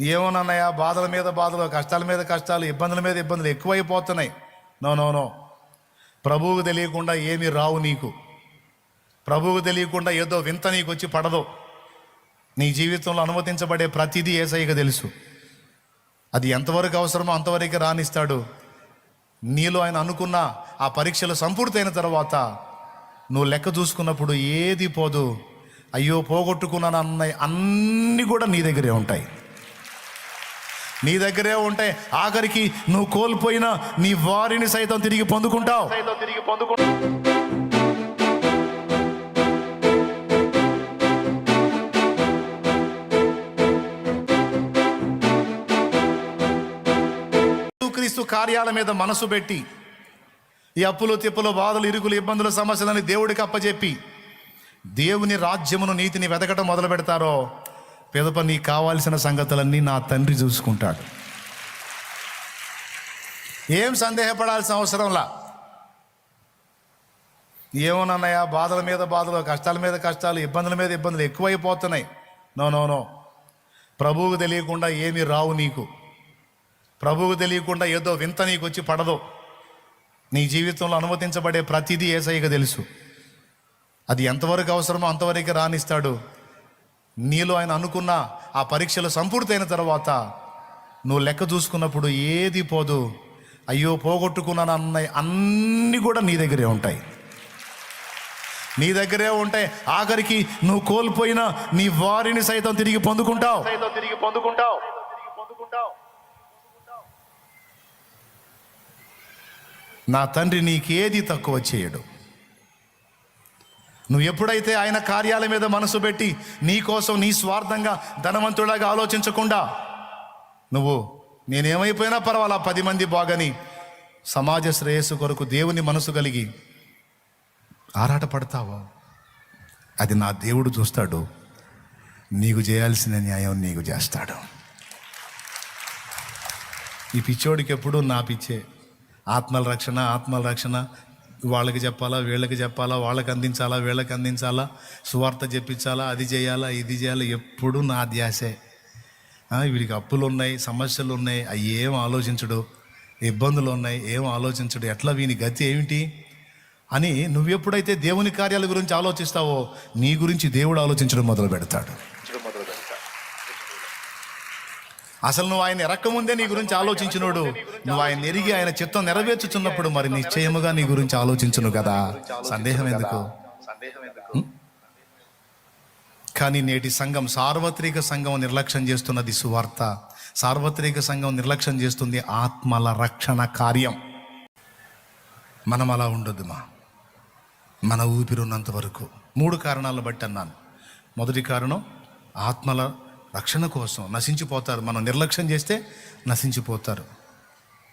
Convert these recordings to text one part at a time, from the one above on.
ఏమోనన్నయ్య బాధల మీద బాధలు కష్టాల మీద కష్టాలు ఇబ్బందుల మీద ఇబ్బందులు ఎక్కువైపోతున్నాయి. నో నో నో ప్రభువుకు తెలియకుండా ఏమీ రావు నీకు. ప్రభువుకు తెలియకుండా ఏదో వింత నీకు వచ్చి పడదు. నీ జీవితంలో అనుమతించబడే ప్రతిదీ ఏసయ్యకు తెలుసు. అది ఎంతవరకు అవసరమో అంతవరకు రాణిస్తాడు. నీలో ఆయన అనుకున్న ఆ పరీక్షలు సంపూర్తయిన తర్వాత నువ్వు లెక్క చూసుకున్నప్పుడు ఏది పోదు. అయ్యో పోగొట్టుకున్నాను అన్న అన్నీ కూడా నీ దగ్గరే ఉంటాయి. నీ దగ్గరే ఉంటాయి ఆఖరికి నువ్వు కోల్పోయిన నీ వారిని సైతం తిరిగి పొందుకుంటావు. తిరిగి పొందుకుంటావు. క్రీస్తు కార్యాల మీద మనసు పెట్టి ఈ అప్పులు తిప్పులు బాధలు ఇరుకులు ఇబ్బందులు సమస్యలని దేవుడికి అప్పచెప్పి దేవుని రాజ్యమును నీతిని వెతకటం మొదలు పెడతారో పిదప నీకు కావాల్సిన సంగతులన్నీ నా తండ్రి చూసుకుంటాడు. ఏం సందేహపడాల్సిన అవసరంలా ఏమోనన్నయ్య బాధల మీద బాధలు కష్టాల మీద కష్టాలు ఇబ్బందుల మీద ఇబ్బందులు ఎక్కువైపోతున్నాయి. No no no. ప్రభువుకు తెలియకుండా ఏమీ రావు నీకు. ప్రభువుకు తెలియకుండా ఏదో వింత నీకు వచ్చి పడదు. నీ జీవితంలో అనుమతించబడే ప్రతిదీ ఏసైకి తెలుసు. అది ఎంతవరకు అవసరమో అంతవరకు రాణిస్తాడు. నీలో ఆయన అనుకున్న ఆ పరీక్షలు సంపూర్తయిన తర్వాత నువ్వు లెక్క చూసుకున్నప్పుడు ఏది పోదు. అయ్యో పోగొట్టుకున్నాను అన్న అన్నీ కూడా నీ దగ్గరే ఉంటాయి. నీ దగ్గరే ఉంటాయి. ఆఖరికి నువ్వు కోల్పోయిన నీ వారిని సైతం తిరిగి పొందుకుంటావు సైతం తిరిగి పొందుకుంటావు పొందుకుంటావు. నా తండ్రి నీకేది తక్కువ చేయడు. నువ్వు ఎప్పుడైతే ఆయన కార్యాల మీద మనసు పెట్టి నీ కోసం నీ స్వార్థంగా ధనవంతుడాగా ఆలోచించకుండా నువ్వు నేనేమైపోయినా పర్వాలా? పది మంది బాగని సమాజ శ్రేయస్సు కొరకు దేవుని మనసు కలిగి ఆరాట పడతావా అది నా దేవుడు చూస్తాడు. నీకు చేయాల్సిన న్యాయం నీకు చేస్తాడు. ఈ పిచ్చోడికి ఎప్పుడు నా పిచ్చే. ఆత్మల రక్షణ ఆత్మల రక్షణ వాళ్ళకి చెప్పాలా వీళ్ళకి చెప్పాలా వాళ్ళకి అందించాలా వీళ్ళకి అందించాలా సువార్త చెప్పించాలా అది చేయాలా ఇది చేయాలా ఎప్పుడు నా ధ్యాసే. వీడికి అప్పులు ఉన్నాయి సమస్యలు ఉన్నాయి అవి ఏం ఆలోచించడు? ఇబ్బందులు ఉన్నాయి ఏం ఆలోచించడు? ఎట్లా వీని గతి ఏమిటి? అని నువ్వెప్పుడైతే దేవుని కార్యాల గురించి ఆలోచిస్తావో నీ గురించి దేవుడు ఆలోచించడం మొదలు పెడతాడు అసలు నువ్వు ఆయన ఎరక్కముందే నీ గురించి ఆలోచించినోడు. నువ్వు ఆయన ఎరిగి ఆయన చిత్తం నెరవేర్చుచున్నప్పుడు మరి నిశ్చయముగా నీ గురించి ఆలోచించును కదా. సందేహం ఎందుకు? కానీ నేటి సంఘం సార్వత్రిక సంఘం నిర్లక్ష్యం చేస్తున్నది సువార్త. సార్వత్రిక సంఘం నిర్లక్ష్యం చేస్తుంది ఆత్మల రక్షణ కార్యం. మనం అలా ఉండొద్దు మా మన ఊపిరి ఉన్నంత వరకు. మూడు కారణాలను బట్టి అన్నాను. మొదటి కారణం ఆత్మల రక్షణ కోసం నశించిపోతారు. మనం నిర్లక్ష్యం చేస్తే నశించిపోతారు.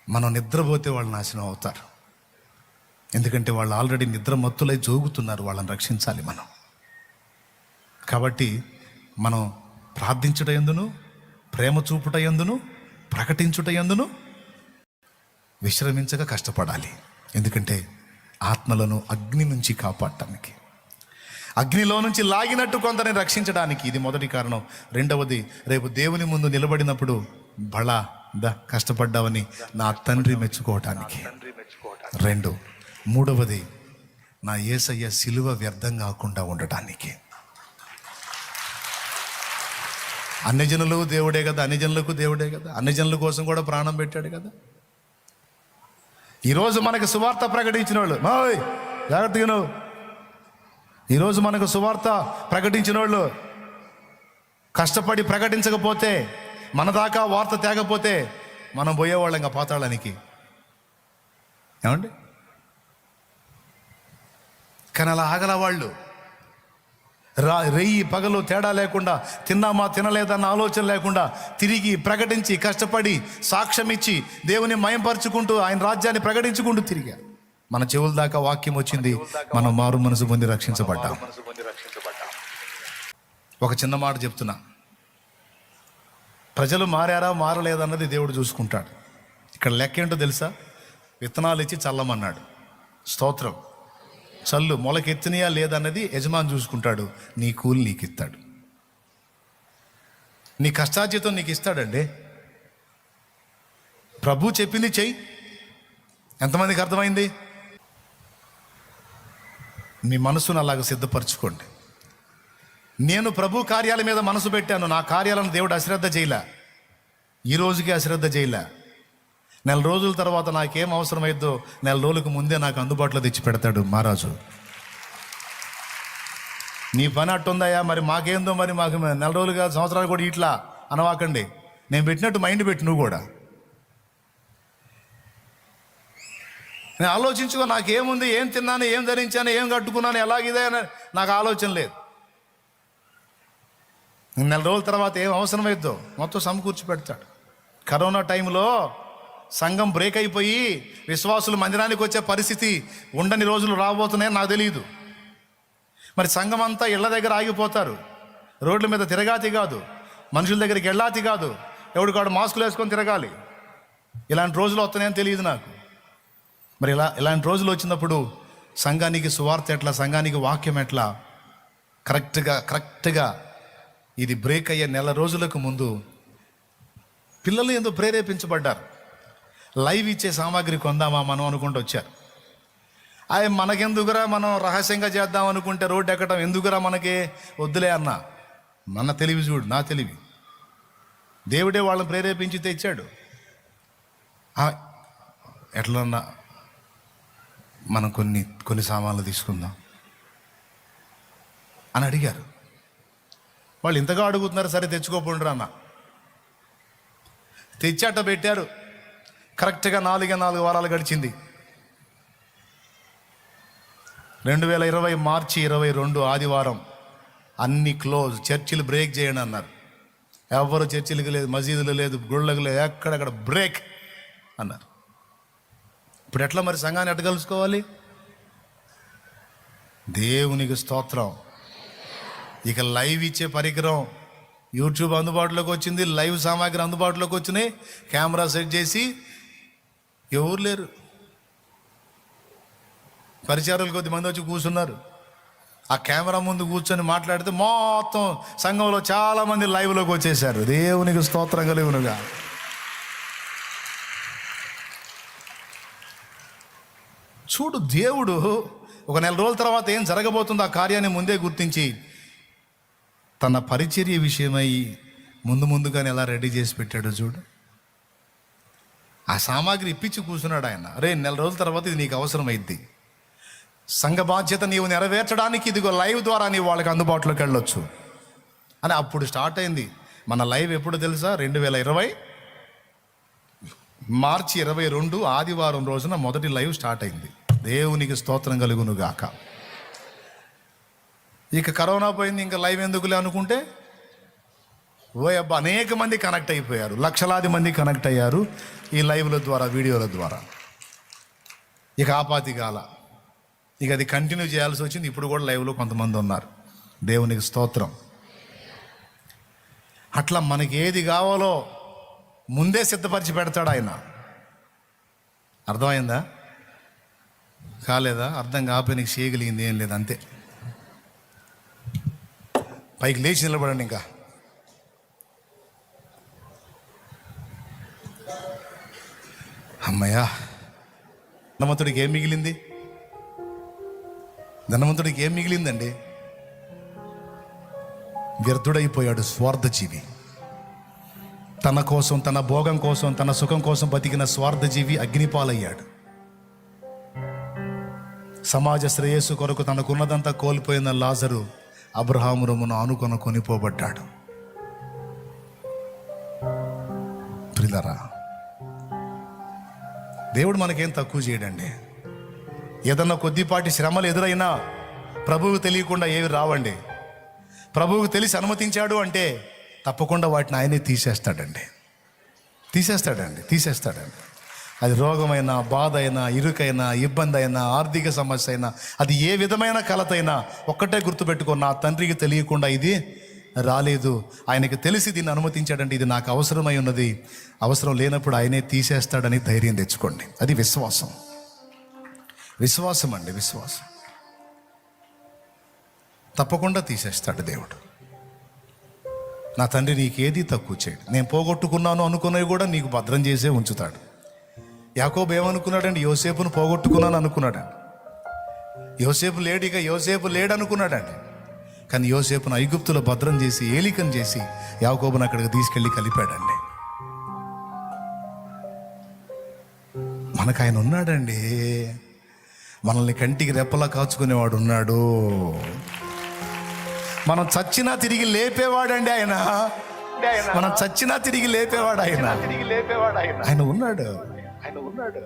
మనం నిద్రపోతే వాళ్ళు నాశనం అవుతారు. ఎందుకంటే వాళ్ళు ఆల్రెడీ నిద్ర మత్తులై జోగుతున్నారు. వాళ్ళని రక్షించాలి మనం. కాబట్టి మనం ప్రార్థించుట ఎందును? ప్రేమ చూపుట ఎందును? ప్రకటించుట ఎందును? విశ్రమించక కష్టపడాలి. ఎందుకంటే ఆత్మలను అగ్ని నుంచి కాపాడటానికి. అగ్నిలో నుంచి లాగినట్టు కొందరిని రక్షించడానికి ఇది మొదటి కారణం. రెండవది రేపు దేవుని ముందు నిలబడినప్పుడు బళ ద కష్టపడ్డావని నా తండ్రి మెచ్చుకోవటానికి. రెండు మూడవది నా ఏసయ్య సిలువ వ్యర్థం కాకుండా ఉండటానికి. అన్యజనులు దేవుడే కదా అన్యజనులకు దేవుడే కదా అన్యజనుల కోసం కూడా ప్రాణం పెట్టాడు కదా. ఈరోజు మనకు సువార్త ప్రకటించిన వాళ్ళు జాగ్రత్తగా నువ్వు ఈరోజు మనకు సువార్త ప్రకటించిన వాళ్ళు కష్టపడి ప్రకటించకపోతే మన దాకా వార్త తేగపోతే మనం పోయేవాళ్ళం ఇంకా పాతాళానికి. ఏమండి? కానీ అలా ఆగల వాళ్ళు రా రెయ్యి పగలు తేడా లేకుండా తిన్నామా తినలేదన్న ఆలోచన లేకుండా తిరిగి ప్రకటించి కష్టపడి సాక్ష్యం ఇచ్చి దేవుని మయంపరుచుకుంటూ ఆయన రాజ్యాన్ని ప్రకటించుకుంటూ తిరిగారు. మన చెవుల దాకా వాక్యం వచ్చింది మనం మారు మనసు పొంది రక్షించబడ్డాం. ఒక చిన్న మాట చెప్తున్నా. ప్రజలు మారారా మారలేదన్నది దేవుడు చూసుకుంటాడు. ఇక్కడ లెక్క ఏంటో తెలుసా? విత్తనాలు ఇచ్చి చల్లమన్నాడు. స్తోత్రం. చల్లు మొలకెత్తినయా లేదన్నది యజమాని చూసుకుంటాడు. నీ కూలి నీకు ఇస్తాడు నీ కష్టార్జితం నీకు ఇస్తాడండి ప్రభు చెప్పింది చెయ్యి. ఎంతమందికి అర్థమైంది? మీ మనసును అలాగ సిద్ధపరచుకోండి. నేను ప్రభు కార్యాల మీద మనసు పెట్టాను నా కార్యాలను దేవుడు అశ్రద్ధ చేయలే. ఈ రోజుకి అశ్రద్ధ చేయలే. నెల రోజుల తర్వాత నాకేం అవసరమైద్దో నెల రోజులకు ముందే నాకు అందుబాటులో తెచ్చి పెడతాడు మహారాజు. నీ పని అట్టుందయ్యా మరి మాకేందో మరి మాకు నెల రోజులుగా సంవత్సరాలు కూడా ఇట్లా అనవాకండి. నేను పెట్టినట్టు మైండ్ పెట్టి నువ్వు కూడా. నేను ఆలోచించుకో నాకేముంది ఏం తిన్నాను ఏం ధరించాను ఏం కట్టుకున్నాను ఎలాగిదే అని నాకు ఆలోచన లేదు. నెల రోజుల తర్వాత ఏం అవసరమైద్దో? మొత్తం సమకూర్చి పెడతాడు కరోనా టైంలో సంఘం బ్రేక్ అయిపోయి విశ్వాసులు మందిరానికి వచ్చే పరిస్థితి ఉండని రోజులు రాబోతున్నాయని నాకు తెలియదు మరి సంఘం అంతా ఇళ్ళ దగ్గర ఆగిపోతారు. రోడ్ల మీద తిరగాతి కాదు. మనుషుల దగ్గరికి వెళ్ళాతి కాదు. ఎవడికాడు మాస్కులు వేసుకొని తిరగాలి. ఇలాంటి రోజులు వస్తున్నాయని తెలియదు నాకు. మరి ఇలా ఇలాంటి రోజులు వచ్చినప్పుడు సంఘానికి సువార్త ఎట్లా సంఘానికి వాక్యం ఎట్లా? కరెక్ట్గా కరెక్ట్గా ఇది బ్రేక్ అయ్యే నెల రోజులకు ముందు పిల్లలు ఎంతో ప్రేరేపించబడ్డారు. లైవ్ ఇచ్చే సామాగ్రి కొందామా మనం అనుకుంటూ వచ్చారు. అవి మనకెందుకురా మనం రహస్యంగా చేద్దాం అనుకుంటే రోడ్డు ఎక్కడం ఎందుకురా మనకి? వద్దులే అన్న. మన తెలివి చూడు నా తెలివి. దేవుడే వాళ్ళని ప్రేరేపించి తెచ్చాడు. ఎట్లన్నా మనం కొన్ని కొన్ని సామాన్లు తీసుకుందాం అని అడిగారు. వాళ్ళు ఇంతగా అడుగుతున్నారు సరే తెచ్చుకోకుండా అన్న. తెచ్చాట పెట్టారు. కరెక్ట్గా నాలుగే నాలుగు వారాలు గడిచింది. రెండు వేల ఇరవై మార్చి ఇరవై రెండు ఆదివారం అన్ని క్లోజ్ చర్చిలు బ్రేక్ చేయండి అన్నారు. ఎవరు చర్చిలకు లేదు మసీదులు లేదు గుళ్ళకు లేదు ఎక్కడెక్కడ బ్రేక్ అన్నారు. ఇప్పుడు ఎట్లా మరి సంఘాన్ని ఎట్లా కలుసుకోవాలి దేవునికి స్తోత్రం. ఇక లైవ్ ఇచ్చే పరికరం యూట్యూబ్ అందుబాటులోకి వచ్చింది లైవ్ సామాగ్రి అందుబాటులోకి వచ్చినాయి కెమెరా సెట్ చేసి ఎవరు లేరు. పరిచారులు కొద్ది మంది వచ్చి కూర్చున్నారు. ఆ కెమెరా ముందు కూర్చొని మాట్లాడితే మొత్తం సంఘంలో చాలామంది లైవ్లోకి వచ్చేసారు దేవునికి స్తోత్రం కలిగినగా. చూడు దేవుడు ఒక నెల రోజుల తర్వాత ఏం జరగబోతుందో ఆ కార్యాన్ని ముందే గుర్తించి తన పరిచర్య విషయమై ముందు ముందుగానే ఎలా రెడీ చేసి పెట్టాడో చూడు. ఆ సామాగ్రి ఇప్పించి కూర్చున్నాడు ఆయన. అరే నెల రోజుల తర్వాత ఇది నీకు అవసరమైద్ది. సంఘ బాధ్యత నీవు నెరవేర్చడానికి ఇదిగో లైవ్ ద్వారా నీవు వాళ్ళకి అందుబాటులోకి వెళ్ళొచ్చు. అని అప్పుడు స్టార్ట్ అయింది. మన లైవ్ ఎప్పుడు తెలుసా? రెండు వేల ఇరవై మార్చి ఇరవై రెండు ఆదివారం రోజున మొదటి లైవ్ స్టార్ట్ అయింది. దేవునికి స్తోత్రం కలుగును గాక ఇక కరోనా పోయింది ఇంకా లైవ్ ఎందుకులే అనుకుంటే? ఓ అబ్బా అనేక మంది కనెక్ట్ అయిపోయారు లక్షలాది మంది కనెక్ట్ అయ్యారు ఈ లైవ్ల ద్వారా వీడియోల ద్వారా. ఇక ఆపాతి కాల ఇక అది కంటిన్యూ చేయాల్సి వచ్చింది ఇప్పుడు కూడా లైవ్లో కొంతమంది ఉన్నారు. దేవునికి స్తోత్రం. అట్లా మనకి ఏది కావాలో ముందే సిద్ధపరిచి పెడతాడు ఆయన. అర్థమైందా? కాలేదా? అర్థం కాకపోయి నీకు చేయగలిగింది ఏం లేదు అంతే. పైకి లేచి నిలబడండి ఇంకా. అమ్మయ్యా ధనవంతుడికి ఏం మిగిలింది? ధనవంతుడికి ఏం మిగిలిందండి? వ్యర్థుడైపోయాడు స్వార్థజీవి. తన కోసం తన భోగం కోసం తన సుఖం కోసం బతికిన స్వార్థజీవి అగ్నిపాలయ్యాడు. సమాజ శ్రేయస్సు కొరకు తనకున్నదంతా కోల్పోయిన లాజరు అబ్రహాము రొమ్మును ఆనుకొన కొనిపోబడ్డాడు. ప్రిలరా దేవుడు మనకేం తక్కువ చేయడండి. ఏదన్నా కొద్దిపాటి శ్రమలు ఎదురైనా ప్రభువు తెలియకుండా ఏవి రావండి. ప్రభువుకు తెలిసి అనుమతించాడు అంటే తప్పకుండా వాటిని ఆయనే తీసేస్తాడండి. తీసేస్తాడండి తీసేస్తాడండి. అది రోగమైనా బాధ అయినా ఇరుకైనా ఇబ్బంది అయినా ఆర్థిక సమస్య అయినా అది ఏ విధమైన కలతైనా ఒక్కటే గుర్తుపెట్టుకో నా తండ్రికి తెలియకుండా ఇది రాలేదు. ఆయనకి తెలిసి దీన్ని అనుమతించాడంటే ఇది నాకు అవసరమై ఉన్నది. అవసరం లేనప్పుడు ఆయనే తీసేస్తాడని ధైర్యం తెచ్చుకోండి. అది విశ్వాసం. విశ్వాసం అండి విశ్వాసం. తప్పకుండా తీసేస్తాడు దేవుడు. నా తండ్రి నీకేది తక్కువ చేయడు. నేను పోగొట్టుకున్నాను అనుకున్నవి కూడా నీకు భద్రం చేసే ఉంచుతాడు. యాకోబు ఏమనుకున్నాడండి? యోసేపును పోగొట్టుకున్నాను అనుకున్నాడండి. యోసేపు లేడు ఇక యోసేపు లేడు అనుకున్నాడండి. కానీ యోసేపును ఐగుప్తులో భద్రం చేసి ఏలికం చేసి యాకోబును అక్కడికి తీసుకెళ్ళి కలిపాడండి. మనకు ఆయన ఉన్నాడండి. మనల్ని కంటికి రెప్పలా కాచుకునేవాడు ఉన్నాడు. మనం చచ్చినా తిరిగి లేపేవాడండి ఆయన. మనం చచ్చినా తిరిగి లేపేవాడు ఆయన. తిరిగి లేపేవాడు ఆయన. ఆయన ఉన్నాడు. ఆయన ఉన్నాడు.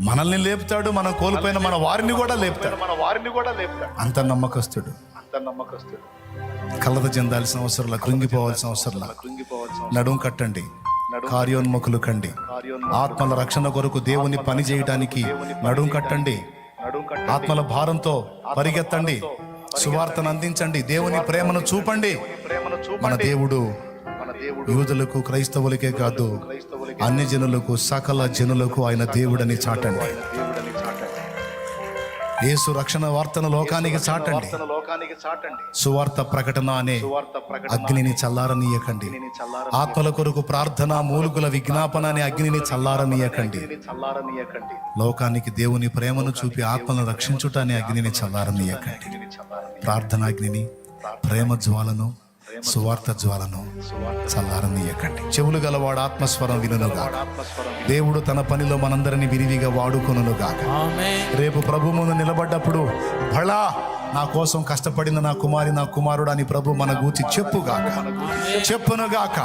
మనల్ని లేపుతాడు మనం కోల్పోయిన మన వారిని కూడా లేపుతాడు. మన వారిని కూడా లేపుతాడు. అంత నమ్మకస్తుడు. అంత నమ్మకస్తుడు. కలత చెందాల్సిన అవసరంలా కృంగిపోవాల్సిన అవసరంలా. కృంగిపోవాల్సిన నడుం కట్టండి. కార్యోన్ముఖులు కండి. ఆత్మల రక్షణ కొరకు దేవుని పని చేయడానికి నడుం కట్టండి. ఆత్మల భారంతో పరిగెత్తండి. సువార్తను అందించండి. దేవుని ప్రేమను చూపండి. మన దేవుడు యూదులకు క్రైస్తవులకే కాదు. అన్ని జనులకు సకల జనులకు ఆయన దేవుడని చాటండి. యేసు రక్షణ వార్తను లోకానికి చాటండి. సువార్త ప్రకటన అనే అగ్నిని చల్లారనీయకండి. చల్లార ఆత్మల కొరకు ప్రార్థన మూలుగుల విజ్ఞాపన అనే అగ్నిని చల్లారనీయకండి. లోకానికి దేవుని ప్రేమను చూపి ఆత్మలను రక్షించుట అనే అగ్నిని చల్లారనీయకండి. చల్లారని ప్రార్థనాగ్నిని ప్రేమ జ్వాలను సువార్త జ్వాలను చల్లారనీయకండి చెవులు గలవాడు ఆత్మస్వరం వినునుగా దేవుడు తన పనిలో మనందరిని విరివిగా వాడుకొనుగాక రేపు ప్రభు ముందు నిలబడ్డప్పుడు భళా నా కోసం కష్టపడిన నా కుమారి నా కుమారుడు అని ప్రభు మన గూర్చి చెప్పుగాక. చెప్పునుగాక.